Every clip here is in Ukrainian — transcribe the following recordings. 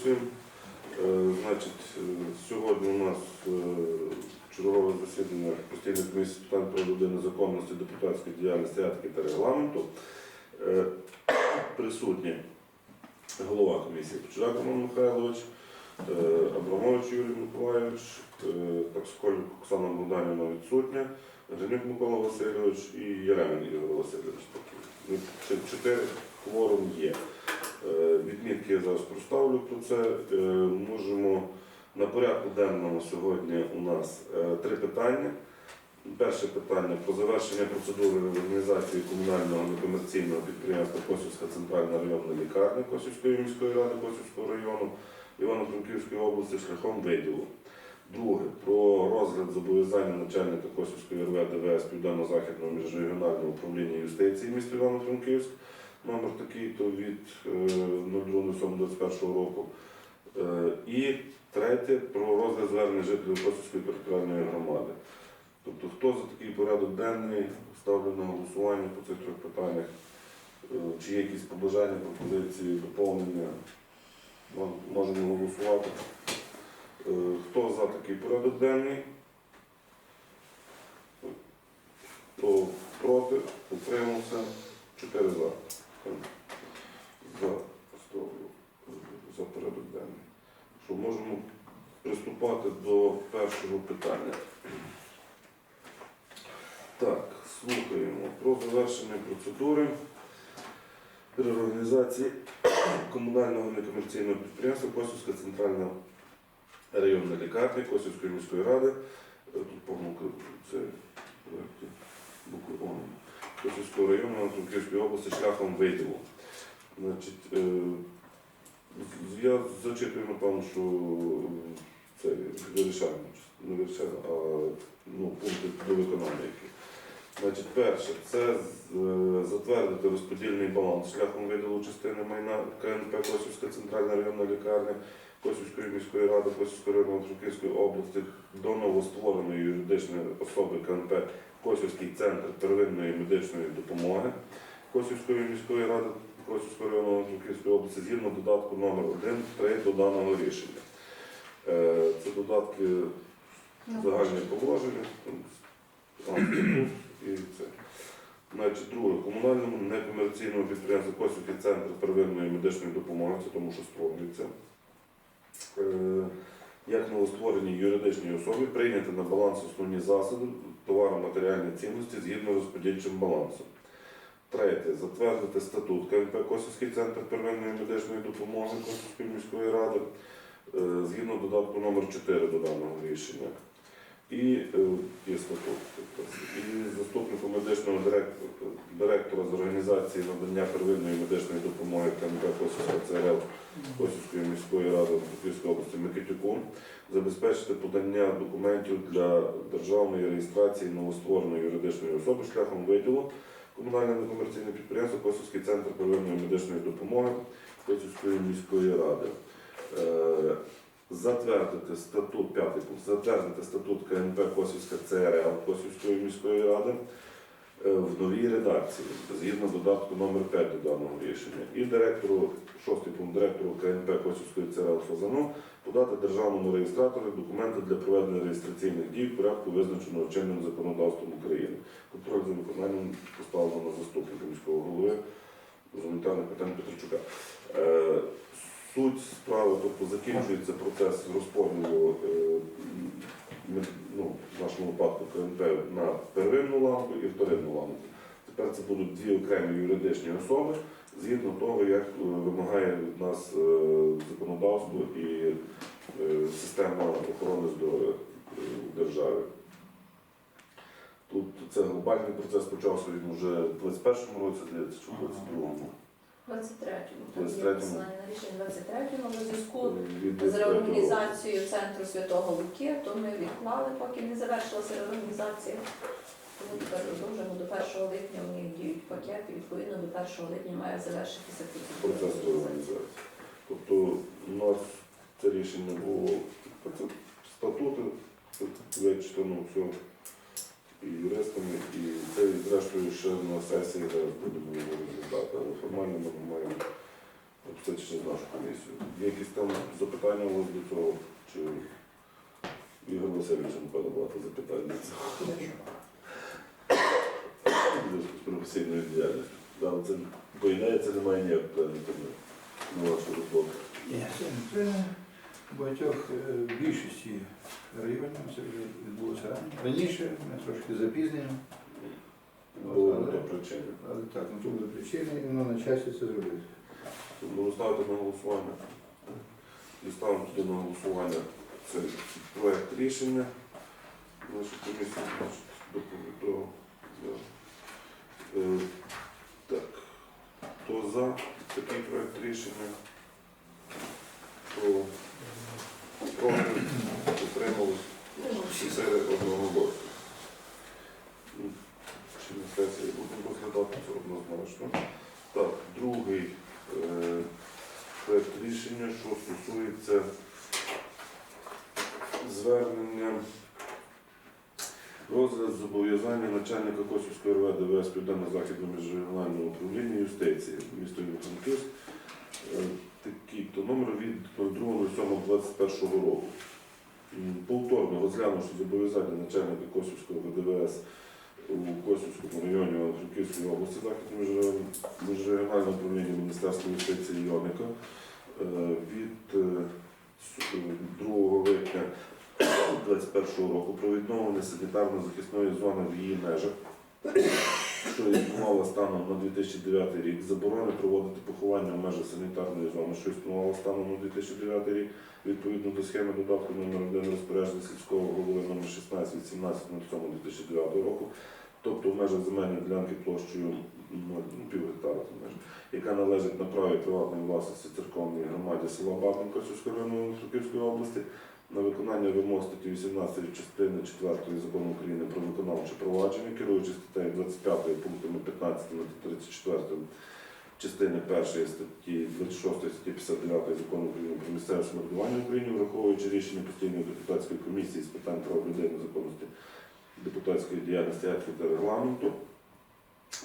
всім. Е, Значить, е, сьогодні у нас е, чергове засідання постійної комісії питань про людини законності, депутатської діяльності, етики та регламенту. Присутні голова комісії Почерак Роман Михайлович, Абрамович Юрій Миколайович, е, Таксколь Оксана Богданівна відсутня, Гринюк Микола Васильович і Єремін Ігор Васильович. Ну, Чотири кворум є. Е, Відмітки я зараз проставлю про це. Е, Можемо на порядку денному сьогодні у нас е, три питання. Перше питання про завершення процедури реорганізації комунального некомерційного підприємства Косівська центральна районна лікарня Косівської міської ради Косівського району Івано-Франківської області шляхом виділу. Друге про розгляд зобов'язання начальника Косівської РВ ДВС Південно-Західного міжрегіонального управління юстиції міста Івано-Франківськ номер такий то від е, 02.07.21 року. Е, І третє про розгляд звернення жителів Косівської територіальної громади. Тобто, хто за такий порядок денний ставлю на голосування по цих трьох питаннях, Е, чи є якісь побажання, пропозиції, доповнення, можемо голосувати. Е, Хто за такий порядок денний? Хто проти? Утримався? Чотири за. За ставлю за порядок денний. Що можемо приступати до першого питання. Так, слухаємо про завершення процедури реорганізації комунального некомерційного підприємства Косівська центральна районна лікарня Косівської міської ради. Тут помилка це проекти букви О. Косівського району Франківської області шляхом виділу. Значить, е, я зачитую, напевно, що е, це вирішальне, не вирішальне, а ну, пункти до виконання які. Значить, перше, це е, затвердити розподільний баланс шляхом виділу частини майна КНП Косівська центральна районна лікарня Косівської міської ради Косівської району Франківської області до новоствореної юридичної особи КНП Косівський центр первинної медичної допомоги Косівської міської ради Косівського району Франківської області згідно додатку номер 1 3 до даного рішення. Е, Це додатки загальні положення, і це. Значить, друге, комунальному некомерційному підприємству Косівський центр первинної медичної допомоги, це тому що створюється. Е, Як новоствореній юридичній особі прийняти на баланс основні засоби товаро матеріальної цінності згідно з розподільчим балансом. Третє. Затвердити статут КНП Косівський центр первинної медичної допомоги Косівської міської ради е, згідно додатку номер 4 до даного рішення. І е, є статут. тобто, заступником медичного директора, директора з організації надання первинної медичної допомоги КНП Косівська ЦРЛ Косівської міської ради Київської області Микитюку забезпечити подання документів для державної реєстрації новоствореної юридичної особи шляхом виділу комунальне некомерційне підприємство Косівський центр первинної медичної допомоги Косівської міської ради. Затвердити статут, п'ятий пункт, затвердити статут КНП Косівська ЦРЛ Косівської міської ради е, в новій редакції, згідно додатку номер 5 до даного рішення. І директору, шостий пункт директору КНП Косівської ЦРЛ Фазану подати державному реєстратору документи для проведення реєстраційних дій в порядку, визначеного чинним законодавством України. Контроль за виконанням поставлено на заступника міського голови з гуманітарних питань Петричука. Суть справи, тобто закінчується процес розподілу е, ну, в нашому випадку КНП на первинну ланку і вторинну ланку. Тепер це будуть дві окремі юридичні особи згідно того, як е, вимагає від нас е, законодавство і система охорони здоров'я в державі. Тут це глобальний процес почався він вже в 21-му році, здається, чи в 22-му. 23-му. Там є 23-му. посилання на рішення 23-му у зв'язку з реорганізацією центру Святого Луки, то ми відклали, поки не завершилася реорганізація. Тому тепер продовжуємо до 1 липня у них діють пакети, відповідно до 1 липня має завершитися процес реорганізації. Тобто у нас це рішення було це статути вичитано все і юристами, і це зрештою ще на сесії зараз будемо розглядати, але формально ми маємо через нашу комісію. Є якісь там запитання у вас до цього? Чи Ігор Васильович, напевно, багато запитань до. З професійною діяльністю. Да, це, це немає ніякого впливу на вашу роботу. Ні, це, в багатьох е, більшості це вже відбулося раніше, ми трошки запізнені. Було Але- на то причини. Але так, на то були причини, і воно на часі це зробити. Тому ставити на голосування. І ставимо туди на голосування цей проект рішення. Нашу комісію. Е, так. Хто за такий проект рішення? Хто проти? Утримались? Всі серед одного голосу. Ну, Чи на сесії будемо розглядати це однозначно. Так, другий е, проект рішення, що стосується звернення розгляд зобов'язання начальника Косівської РВ ДВС Південно-Західного міжрегіонального управління юстиції місто Івано-Франківськ. Е, Такий то номер від 02.07.21 року. Повторно розглянувши зобов'язання начальника Косівського ВДВС у Косівському районі Івано-Франківської області міжрегіон- міжрегіонального управління Міністерства юстиції Йоника е, від е, 2 липня 2021 року про відновлення санітарно-захисної зони в її межах, що існувала станом на 2009 рік, заборони проводити поховання в межах санітарної зони, що існувала станом на 2009 рік, відповідно до схеми додатку номер 1 розпорядження сільського голови номер 16 від 17.07.2009 року, тобто в межах земельної ділянки площею ну, пів гектара, яка належить на праві приватної власності церковній громаді села Бабинка Сільської Франківської області на виконання вимог статті 18 частини 4 закону України про виконавче провадження, керуючись статтею 25 пунктами 15 та 34 частини 1 статті 26 статті 59 закону України про місцеве самоврядування в Україні, враховуючи рішення постійної депутатської комісії з питань прав людини, законності депутатської діяльності та регламенту,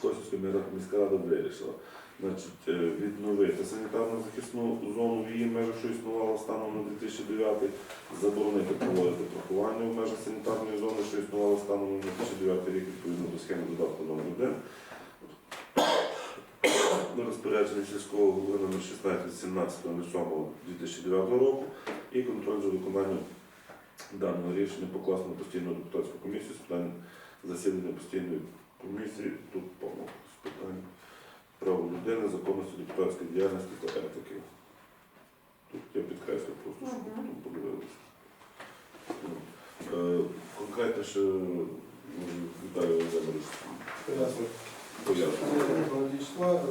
Косівська міська рада вирішила значить, е, відновити санітарну захисну зону в її межах, що існувала станом на 2009, заборонити проводити поховання в межах санітарної зони, що існувала станом на 2009 рік, відповідно до схеми додатку номер 1 до розпорядження сільського голови номер 16 від 17.07.2009 року і контроль за виконанням даного рішення покласти на постійну депутатську комісію з питань засідання постійної комісії, тут помилка з питань прав людини, законності депутатської діяльності та етики. Тут я підкреслю просто, щоб Мгм. потім подивилися. Ну, е, Конкретніше, може, Віталій Володимирович Поясню.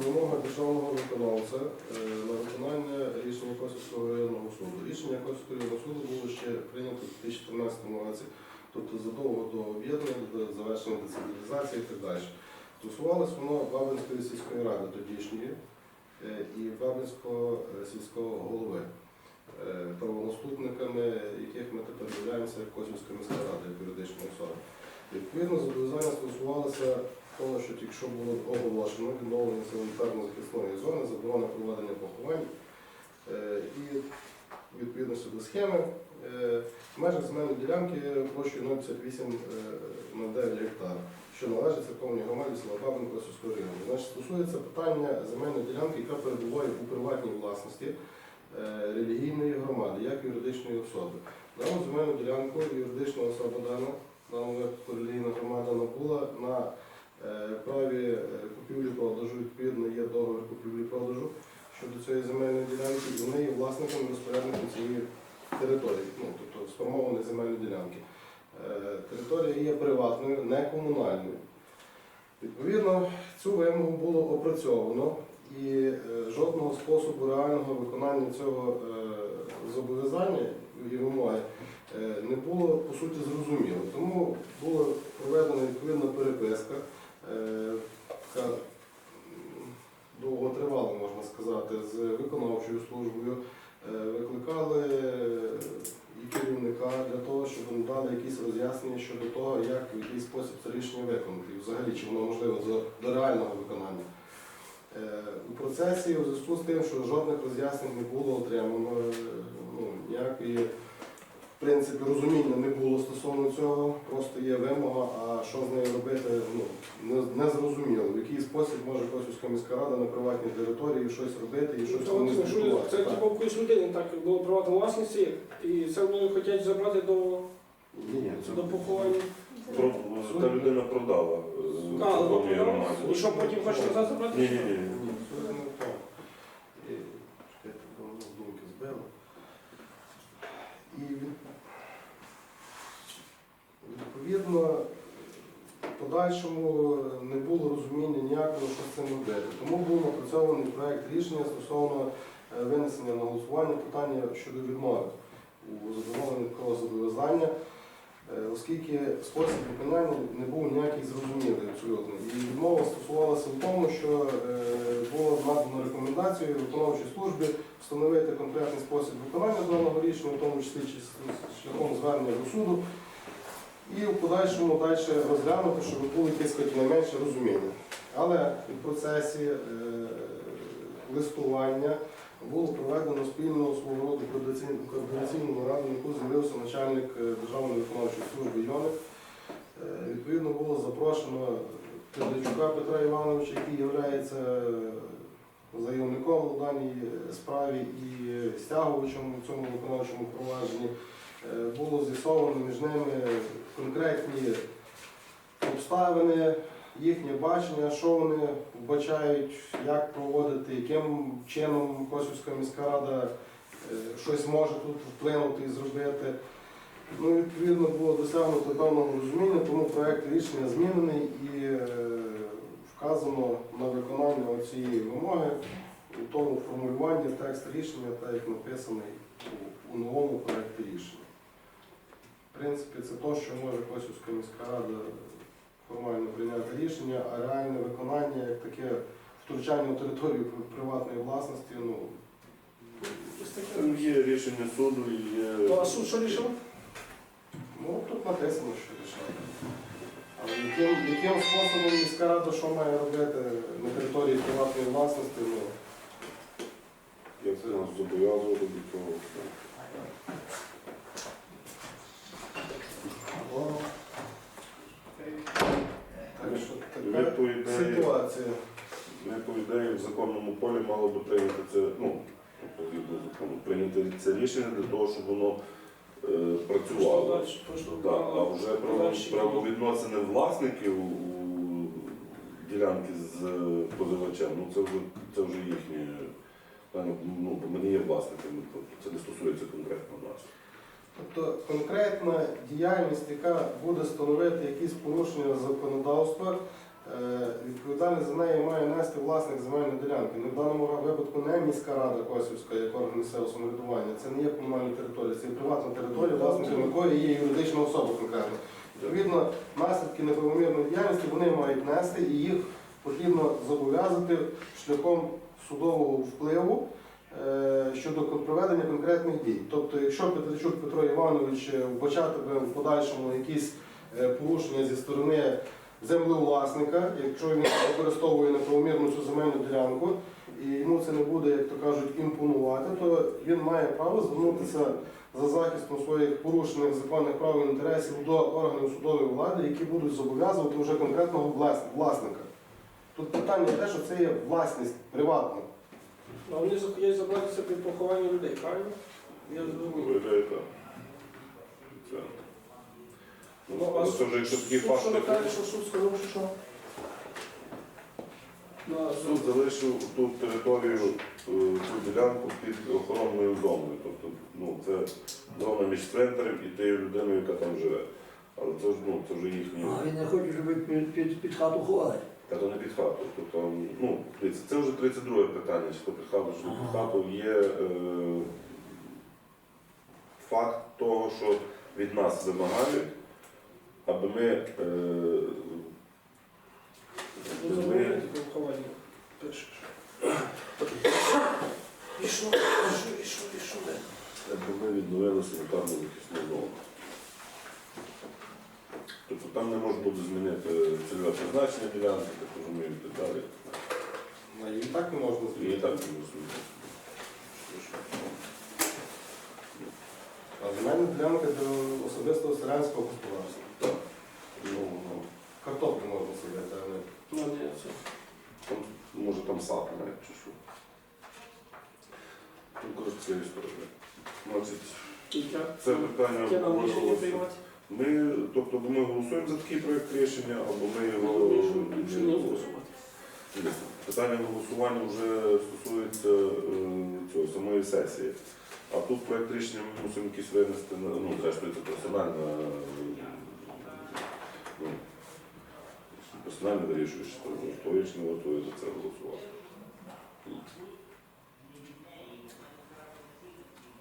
вимога державного виконавця е, на виконання рішення Косівського районного суду. Рішення Косівського районного суду було ще прийнято в 2014 році, тобто задовго до об'єднання, до завершення децентралізації і так далі. Стосувалось воно Бабинської сільської ради тодішньої е, і Бабинського е, сільського голови, е, правонаступниками яких ми тепер являємося Косівська міська рада, як юридична особа. Відповідно, зобов'язання стосувалося того, що тільки було оголошено відновлення санітарно-захисної зони, заборона проведення поховань і відповідності до схеми в межах земельної ділянки площею 0,58 е, на 9 гектар, що належить церковній громаді села Бабинка Сільського району. Значить, стосується питання земельної ділянки, яка перебуває у приватній власності е, релігійної громади, як юридичної особи. Дану земельну ділянку юридична особа дана, випадку релігійна громада набула на е, праві е, купівлі-продажу, відповідно є договір купівлі-продажу щодо цієї земельної ділянки, і вони є власником і розпорядником цієї території, ну, тобто сформованої земельної ділянки. Е, Територія є приватною, не комунальною. Відповідно, цю вимогу було опрацьовано і е, жодного способу реального виконання цього е, зобов'язання і вимоги не було по суті зрозуміло. Тому була проведена відповідна переписка, е, така м, довготривала, можна сказати, з виконавчою службою. Е, Викликали і керівника для того, щоб вони дали якісь роз'яснення щодо того, як в який спосіб це рішення виконати, і взагалі чи воно можливо до, до реального виконання. Е, У процесі у зв'язку з тим, що жодних роз'яснень не було отримано, е, ну, ніякої в принципі розуміння не було стосовно цього, просто є вимога, а що з нею робити, ну, не, не зрозуміло. В який спосіб може Косівська міська рада на приватній території щось робити і щось вони це, що спілкуватися. це Так. типу якоїсь людини, так було приватна власності, і це вони хочуть забрати до, Ні, ні, це до поховання. Про- та людина продала е, А, церковній ну. І що потім хоче назад забрати? Ні, ні, ні. І, з думки збили. І відповідно в подальшому не було розуміння ніякого, що з цим робити. Тому був напрацьований проект рішення стосовно е, винесення на голосування питання щодо відмови у задоволенні такого зобов'язання. Е, Оскільки спосіб виконання не був ніякий зрозумілий абсолютно. І відмова стосувалася в тому, що е, було надано рекомендацію виконавчій службі встановити конкретний спосіб виконання даного рішення, в тому числі чи- шляхом звернення до суду, і в подальшому далі розглянути, щоб було якесь найменше розуміння. Але в процесі е, листування було проведено спільного свого роду координаційну- нараду, на яку з'явився начальник е, Державної виконавчої служби Йоник. Е, Відповідно було запрошено Кириличука Петра Івановича, який є заявником у даній е, справі і е, стягувачем у цьому виконавчому провадженні. Е, Було з'ясовано між ними конкретні обставини, їхнє бачення, що вони вбачають, як проводити, яким чином Косівська міська рада е, щось може тут вплинути і зробити. Ну, відповідно, було досягнуто певного розуміння, тому проект рішення змінений і е, вказано на виконання цієї вимоги у тому формулюванні текст рішення, так як написаний у, новому проекті рішення. В принципі, це те, що може Косівська міська рада формально прийняти рішення, а реальне виконання, як таке втручання у територію приватної власності, ну, Там є рішення суду і є. То, а суд що рішив? ну тут написано, що рішення. Але яким, яким способом міська рада що має робити на території приватної власності, ну, Як це нас зобов'язувало до цього. так що Ми така по ідеї, ситуація. ми по в законному полі мали би прийняти це, ну, тобто, згідно закону, прийняти це рішення для того, щоб воно е, працювало. Так, а вже право- правовідносини власників у ділянки з позивачем, ну це вже це вже їхні. певно, Ну, бо ми не є власниками, тобто це не стосується конкретно нас. Тобто конкретна діяльність, яка буде становити якісь порушення законодавства, е, відповідальність за неї має нести власник земельної ділянки. Ну, в даному випадку не міська рада Косівська, як орган місцевого самоврядування, це не є комунальна територія, це є приватна територія, власником якої є юридична особа конкретно. Відповідно, наслідки неправомірної діяльності вони мають нести і їх потрібно зобов'язати шляхом судового впливу е, щодо проведення конкретних дій. Тобто, якщо Петричук Петро Іванович е, вбачатиме в подальшому якісь е, порушення зі сторони землевласника, якщо він використовує неправомірну цю земельну ділянку, і йому це не буде, як то кажуть, імпонувати, то він має право звернутися за захистом своїх порушених законних прав і інтересів до органів судової влади, які будуть зобов'язувати вже конкретного власника. Тут питання те, що це є власність приватна. А вони захотять забратися під поховання людей, правильно? Я зрозумів. Ну, Ну, а це вже якщо такі Суд, Що факти. ви кажете, що суд сказав, що що? На, Суд залишив ту територію, е, ту ділянку під охоронною зоною. Тобто, ну, це зона між цвинтарем і тією людиною, яка там живе. Але це ж ну, це вже їхні. А він не хоче, щоб під, під, під хату ховали. Та то не під хату. Тобто, ну, дивіться, це вже 32 питання, то під хату, не під хату. Є е, факт того, що від нас вимагають, аби ми, е, Ну, ми. Пішло, пішло, пішло, пішло. аби ми відновили санітарну захисну зону. Тобто там не можна буде змінити цільове призначення ділянки, так розумію, і так далі. А її так не можна І зробити. так не голосують. А земельна ділянка для особистого селянського господарства. Так. Ну, ну, Картоплю можна садити, а не Ну, ні, це. там, може там сад навіть чи що. Ну, коротше, це історія. Значить, це питання Яке нам ми рішення голосуємо. приймати? Ми, тобто, або ми голосуємо за такий проєкт рішення, або ми його Ну, не не голосувати. Питання голосування вже стосується е, цього, самої сесії. А тут проєкт рішення ми мусимо якісь винести, на- ну, зрештою, це персонально, е, ну, персонально вирішуєш, що готуєш, не готуєш за це голосувати.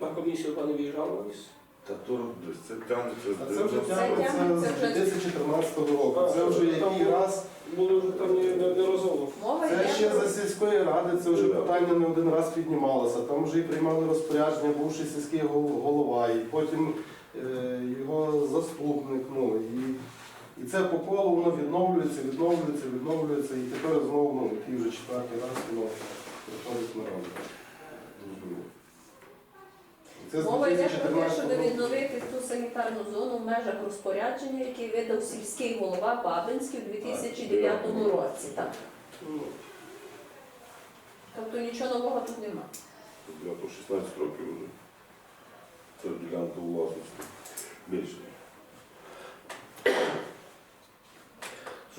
На комісію пане виїжджав. Та то десь це тягнеться з це вже 90 тягнеться тягнеться з 2014 року. Це вже який раз. Були вже там не- неодноразово. Мова Це ще за сільської ради, це вже питання не один раз піднімалося. Там вже і приймали розпорядження, бувший сільський гол- голова, і потім е, його заступник. Ну, і, і це по колу воно відновлюється, відновлюється, відновлюється, і тепер знову ну, який вже четвертий раз воно приходить на роботу. Це з Мова йде про те, 2014 щоб року. відновити ту санітарну зону в межах розпорядження, який видав сільський голова Бабинський у 2009 році. Так. Ну, Тобто нічого нового тут немає. Я по 16 років вже. Це ділянка власності. Більше.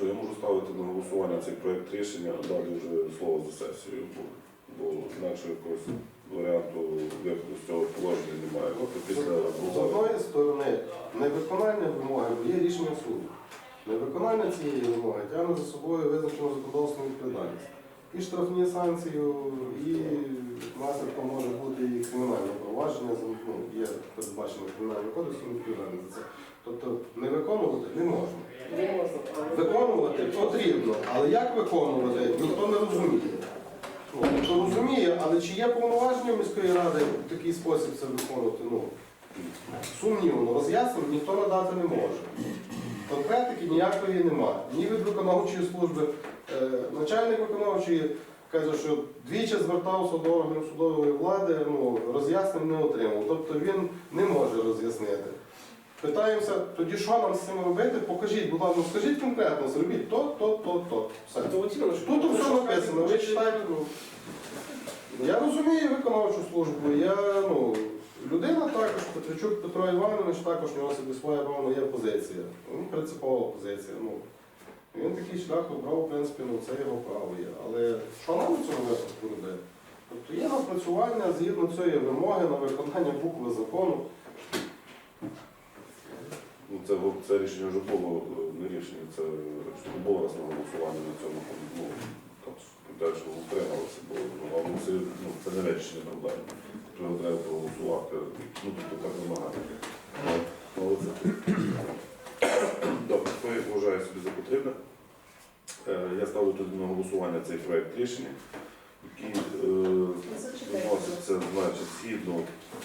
Що я можу ставити на голосування цей проєкт рішення, а далі вже слово за сесією, бо, бо інакше якогось варіанту виходу з цього положення немає. Тобто після З одної сторони, невиконання вимоги є рішення суду. Невиконання цієї вимоги тягне за собою визначену законодавством відповідальність. І штрафні санкції, і наслідком може бути і кримінальне провадження, ну, є передбачено кримінальним кодексом відповідальність за це. Тобто не виконувати не можна. Виконувати потрібно, але як виконувати, ніхто не розуміє. Ну, Ніхто розуміє, але чи є повноваження міської ради в такий спосіб це виконувати? Ну, сумнівно, роз'яснень ніхто надати не може. Конкретики ніякої немає. Ні від виконавчої служби. Е, начальник виконавчої каже, що двічі звертався до органів судової влади, ну, роз'яснень не отримав. Тобто він не може роз'яснити. Питаємося, тоді що нам з цим робити? Покажіть, будь ласка, скажіть конкретно, зробіть то, то, то, то. Все. Тут все написано, ви читайте. Ну. Я розумію виконавчу службу. Я, ну, людина також, Петричук Петро Іванович, також у нього собі своя певна є позиція. Ну, принципова позиція. Ну, він такий шлях обрав, в принципі, ну, це його право є. Але що нам у цьому випадку робити? Тобто є напрацювання згідно цієї вимоги на виконання букви закону. Ну, це, це рішення вже було, не рішення, це було раз на голосування на цьому. Ну, там, далі утрималося, бо ну, це, ну, це не вирішення проблеми. То його треба проголосувати. Ну, тобто так вимагати. Але це Добре, хто як вважає собі за потрібне. Е, Я ставлю тоді на голосування цей проєкт рішення, який е. Вноситься, значить, згідно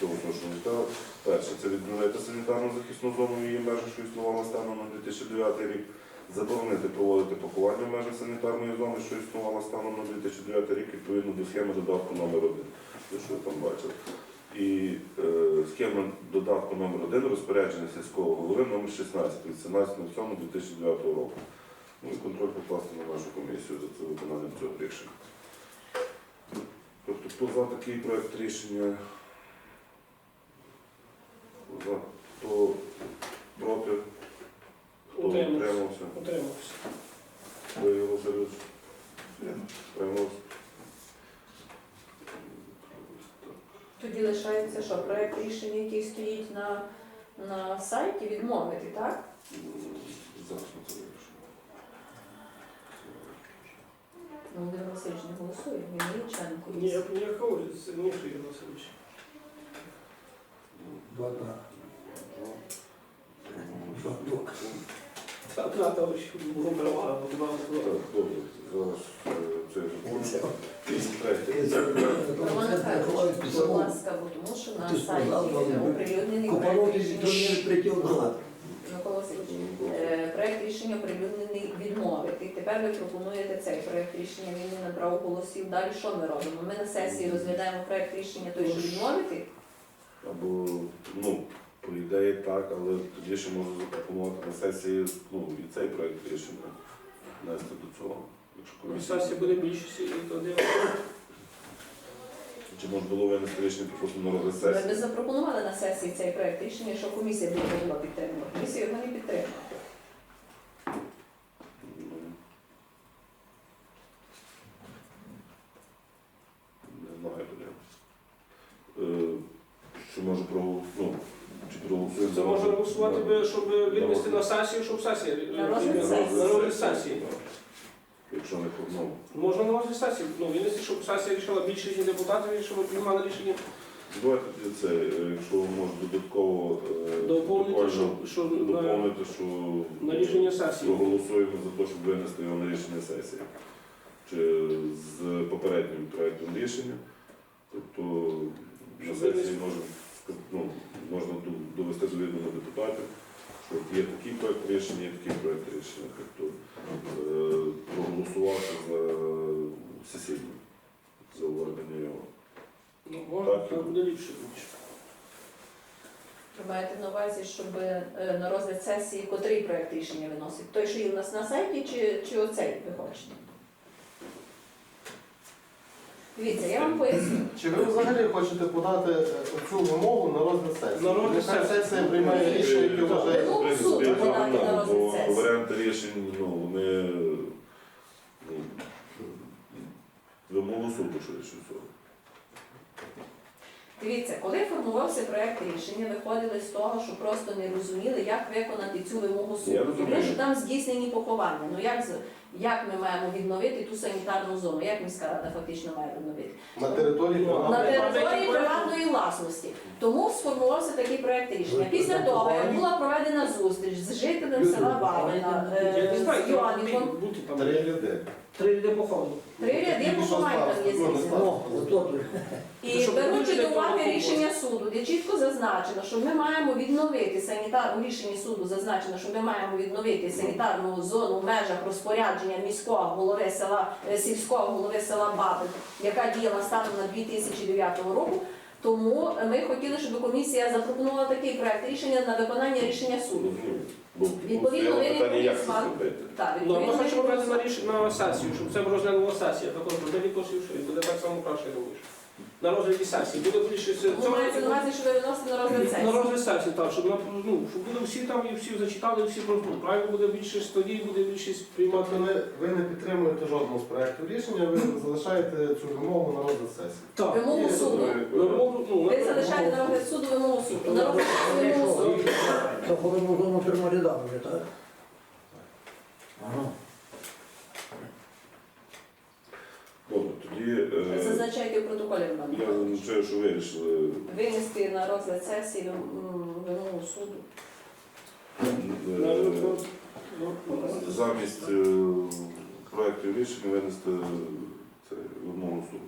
того, що ми сказали. Перше, це відновити санітарну захисну зону її межах, що існувала станом на 2009 рік. Заборонити проводити пакування в межах санітарної зони, що існувала станом на 2009 рік, відповідно до схеми додатку номер 1 те, що ви там бачили. І е, схема додатку номер 1 розпорядження сільського голови номер 16 від 17.07.2009 року. Ну і контроль покласти на нашу комісію за це виконання цього рішення. Тобто, хто за такий проект рішення? Хто за? Хто проти? Хто Утримався. утримався? Утримався. Хто його Васильович? Утримався. Тоді лишається, що проект рішення, який стоїть на, на сайті, відмовити, так? Зараз ми це вирішимо. Ну, Володимир Васильович не голосує, він не Ні, комісії. я не рахую, це не Васильович. Два за. Два. Два. Та, та, та, що було перевага, два, два. Так, добре. Зараз е, будь ласка, бо тому що на сайті оприлюднений проект рішення. Е, Проект рішення оприлюднений відмовити. Тепер ви пропонуєте цей проект рішення, він не набрав голосів. Далі що ми робимо? Ми на сесії розглядаємо проект рішення той, що відмовити. Або, ну, по ідеї так, але тоді ще можу запропонувати на сесії ну, і цей проєкт рішення внести до цього. Якщо комісія. Сесія буде більшість і тоді. Чи може було винести рішення просто на розгляд Ми сесії? запропонували на сесії цей проєкт рішення, що комісія буде була підтримувати. Комісія його не підтримала. Ну, Не знаю тоді. Е, Що може про ну, чи проголосуємо? Це можна голосувати, би, щоб винести на сесію, щоб сесія На розгляд сесії. на розгляд сесії. Якщо не ну, Можна на розгляд сесії. Ну, винести, щоб сесія рішила більшість депутатів, щоб приймали рішення Давайте це, якщо може додатково е, доповнити, протокольно що, що на, доповнити, що на рішення сесії. проголосуємо за те, щоб винести його на рішення сесії. Чи з попереднім проектом рішення. Тобто на Щоб сесії винести- можна, ска- ну, можна довести до відома депутатів, що от є такий проект рішення, є такий проект рішення. Тобто е, проголосувати за сесійну, за введення його. Ну, можна, Так. буде ліпше. Ви маєте на увазі, щоб е, на розгляд сесії котрий проект рішення виносить? Той, що є у нас на сайті, чи, чи оцей ви хочете? Дивіться, я вам поясню. Чи ви взагалі хочете подати е, цю вимогу на розгляд сесії? На розгляд Нехай сесії. сесія приймає рішення, яке вважає. Ну, В принципі, суд я подати на розгляд бо сесії. варіанти рішень, ну, вони ну, вимогу суду, що рішив суд. Дивіться, коли формувався проект рішення, виходили з того, що просто не розуміли, як виконати цю вимогу Я суду. розумію. Тому що там здійснені поховання. Ну як, з- як ми маємо відновити ту санітарну зону? Як міська рада фактично має відновити? На території На приватної території приватної власності. Тому сформувався такий проект рішення. Після того, як була проведена зустріч з жителем села Бабина, е, з як Три там. Три ряди. Йде три ряди Тільки там є сталося. Ну. О. І беручи до уваги рішення суду, де чітко зазначено, що ми маємо відновити санітар... у рішенні суду зазначено, що ми маємо відновити санітарну зону в межах розпорядження міського голови села е, сільського голови села Бабин, яка діяла станом на 2009 року. Тому ми хотіли, щоб комісія запропонувала такий проект рішення на виконання рішення суду. Бо Відповідно, ви питання, як це зробити. Так, Ну, ми відповідно, хочемо брати на рішення на сесію, щоб це розглянула сесія. Також буде коштів, що і буде так само краще, я думаю. що. На розгляді сесії. Буде більше Ну, мається на увазі, що ви виносите на розгляд На сесії. розгляд сесії, так, щоб, на- ну, щоб буде всі там і всі зачитали, і всі ну, правильно буде більшість, тоді буде більшість приймати. Тобто ви, ви не підтримуєте жодного з проєктів рішення, ви залишаєте цю вимогу на розгляд сесії. Так. Вимогу суду. вимогу, ну, Ви залишаєте на розгляд суду вимогу суду. На розгляд суду вимогу суду. Зону трьома рядами так? Ага. Добре, тоді е, Протоколі я Роман. вважаю, що вирішили Винести на розгляд сесії м, вимогу суду. е, ну, замість е, проекту рішення винести це вимогу суду.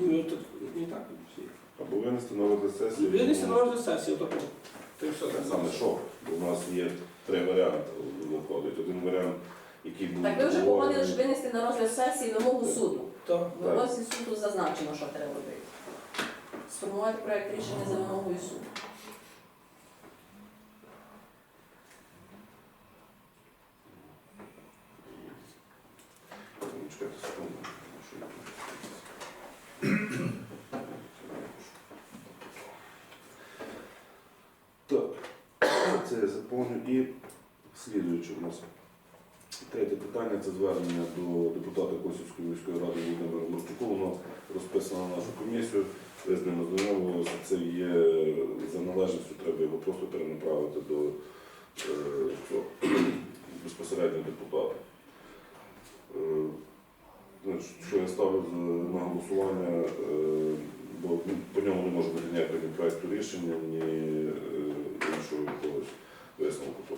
Ну, то- не так, всі. Або винести на розгляд сесії. Винести на розгляд сесії, отак. Ти все. Так саме що? Бо у нас є три варіанти виходить. Один варіант, який був Так ви вже погодили, що винести на розгляд сесії вимогу суду. Так. В вимозі суду зазначено, що треба робити. Сформувати проект рішення за вимогою суду. Чекайте секунду. що я тут? Так, це я заповню і слідуюче у нас. Третє питання це звернення до депутата Косівської міської ради Володимира Мурчуку. Воно розписано на нашу комісію. Ви з ним ознайомилися. Це є за належністю, треба його просто перенаправити до е, цього, безпосередньо депутата. Е, що я ставлю на голосування, е, бо ну, по ньому не може бути ніякого ні проекту рішення, ні іншого якогось висновку.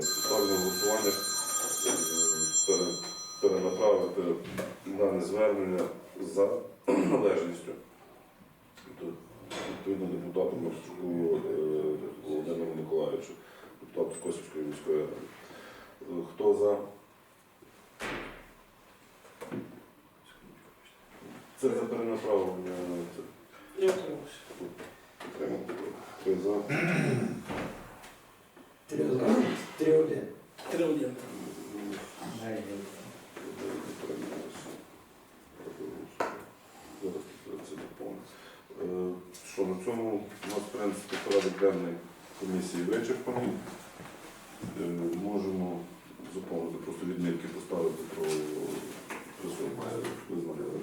Ставлю на голосування перенаправити дане звернення за належністю відповідно депутату Марчуку е, Володимиру Миколаївичу, депутату Косівської міської ради. Е, Хто за? Це за перенаправлення. Я утримався. підтримати. Хто за? Три за. Три один. Три один. Що на цьому у нас, в принципі, порядок денний комісії вичерпаний. Е, Можемо заповнити просто відмітки поставити про присутність. Ви знаєте.